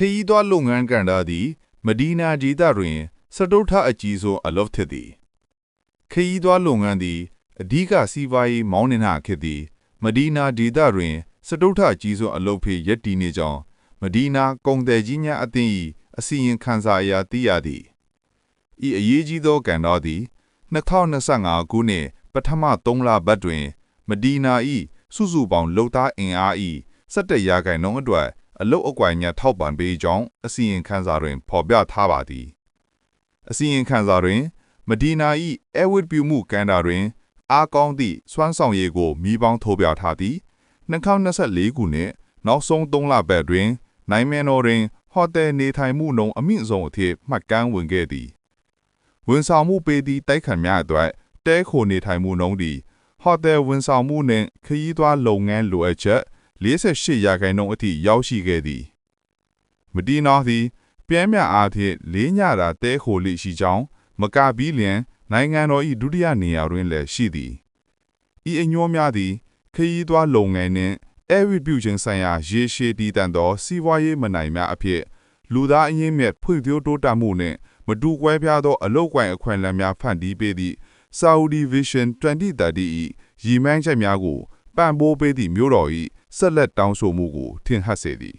ခရီးသွားလုပ်ငန်းကဏ္ဍသည်မဒီနာဒေသတွင် စတုထအကြီးဆုံးအလုပ်ဖြစ်သည်ခရီးသွားလုပ်ငန်းသည်အဓိကစီးပွားရေးမောင်းနှင်နှဖြစ်သည်မဒီနာဒေသတွင် စတုထအကြီးဆုံးအလုပ်ဖြစ်ရည်တည်နေကြောင်းမဒီနာကုန်သည်ကြီးများအသင်း၏အစီရင်ခံစာအရသိရသည်ဤအရေးကြီးသောကဏ္ဍသည်2025ခုနှစ်ပထမ3လပတ်တွင် မဒီနာ၏စုစုပေါင်းလုံသားအင်အား၏17ရာခိုင်နှုန်းအတွက် အလုတ်အကွိုင်များထောက်ပံ့ပေးကြောင်းအစီရင်ခံစာတွင် ဖော်ပြထားပါသည်အစီရင်ခံစာတွင်မဒီနာ၏အဲဝတ်ပြုမှုကဏ္ဍတွင် အားကောင်းသည့်စွမ်းဆောင်ရည်ကိုမိပေါင်းထိုးပြထားသည်2024ခုနှစ်နောက်ဆုံး3လပတ်တွင် နိုင်မန်တော်တွင်ဟိုတယ်နေထိုင်မှုနှုန်းအမြင့်ဆုံးအဖြစ်မှတ်ကမ်းဝင်ခဲ့သည်ဝန်ဆောင်မှုပေးသည့်တိုက်ခတ်များအတွက်တဲခိုနေထိုင်မှုနှုန်းသည်ဟိုတယ်ဝန်ဆောင်မှုနှင့်ခရီးသွားလုပ်ငန်းလိုအပ်ချက် 48ရာခိုင်နှုန်းအထိရောက်ရှိခဲ့သည်မဒီနာသည်ပြဲမြအားဖြင့်လေးညတာတဲခိုလိရှိကြောင်းမကဘီလျံနိုင်ငံတော်၏ဒုတိယနေရာတွင်လည်းရှိသည်ဤအညွှန်းများသည်ခရီးသွားလုပ်ငန်းနှင့်အဲဝိပြုခြင်းဆိုင်ရာရေရှည်တည်တံ့သောစီးပွားရေးမနိုင်များအဖြစ်လူသားအရင်းမြစ်ဖွံ့ဖြိုးတိုးတက်မှုနှင့်မတူကွဲပြားသောအလောက်ကွိုင်အခွင့်အလမ်းများဖန်တီးပေးသည့် Saudi Vision 2030၏ရည်မှန်းချက်များကိုပံ့ပိုးပေးသည့်မြို့တော်၏ ဆက်လက်တောင်းဆိုမှုကိုထင်ဟပ်စေသည်